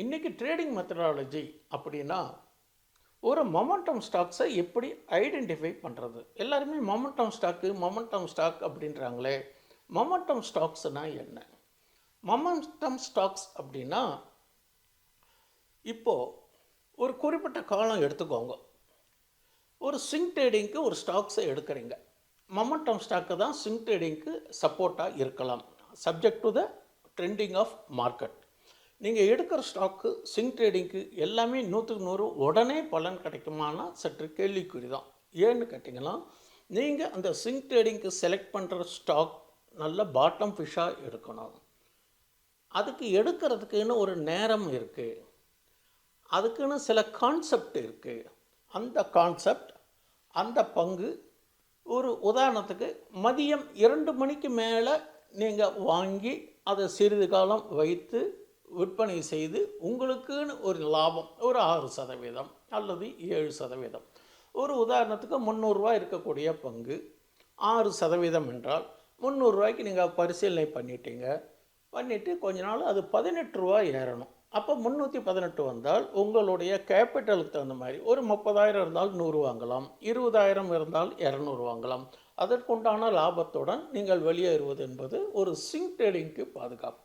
இன்றைக்கி trading methodology அப்படின்னா ஒரு மொமெண்டம் ஸ்டாக்ஸை எப்படி ஐடென்டிஃபை பண்ணுறது எல்லாருமே மொமெண்டம் ஸ்டாக்கு மொமெண்டம் ஸ்டாக் அப்படின்றாங்களே. மொமெண்டம் ஸ்டாக்ஸ்னால் என்ன? மொமெண்டம் ஸ்டாக்ஸ் அப்படின்னா இப்போது ஒரு குறிப்பிட்ட காலம் எடுத்துக்கோங்க. ஒரு ஸ்விங் ட்ரேடிங்க்கு ஒரு ஸ்டாக்ஸை எடுக்கிறீங்க. மொமெண்டம் ஸ்டாக்கு தான் ஸ்விங் ட்ரேடிங்க்கு சப்போர்ட்டாக இருக்கலாம். Subject to the trending of market நீங்கள் எடுக்கிற ஸ்டாக்கு சிங் ட்ரேடிங்க்கு எல்லாமே நூற்றுக்கு நூறு உடனே பலன் கிடைக்குமானா சற்று கேள்விக்குறி தான் ஏன்னு கேட்டிங்கன்னா நீங்கள் அந்த சிங் ட்ரேடிங்க்கு செலக்ட் பண்ணுற ஸ்டாக் நல்ல பாட்டம் ஃபிஷ்ஷாக எடுக்கணும். அதுக்கு எடுக்கிறதுக்குன்னு ஒரு நேரம் இருக்குது அதுக்குன்னு சில கான்செப்ட் இருக்குது அந்த கான்செப்ட் அந்த பங்கு ஒரு உதாரணத்துக்கு மதியம் இரண்டு மணிக்கு மேலே நீங்கள் வாங்கி அதை சிறிது காலம் வைத்து விற்பனை செய்து உங்களுக்குன்னு ஒரு லாபம் ஒரு ஆறு சதவீதம் அல்லது ஏழு சதவீதம். ஒரு உதாரணத்துக்கு முந்நூறுரூவா இருக்கக்கூடிய பங்கு ஆறு சதவீதம் என்றால் முந்நூறுரூவாய்க்கு நீங்கள் பரிசீலனை பண்ணிட்டீங்க. பண்ணிவிட்டு கொஞ்ச நாள் அது பதினெட்டு ரூபா ஏறணும். அப்போ முந்நூற்றி பதினெட்டு வந்தால் உங்களுடைய கேபிட்டலுக்கு தகுந்த மாதிரி ஒரு முப்பதாயிரம் இருந்தால் நூறு வாங்கலாம் இருபதாயிரம் இருந்தால் இரநூறு வாங்கலாம். அதற்குண்டான லாபத்துடன் நீங்கள் வெளியேறுவது என்பது ஒரு சிங் ட்ரேடிங்க்கு பாதுகாப்பு.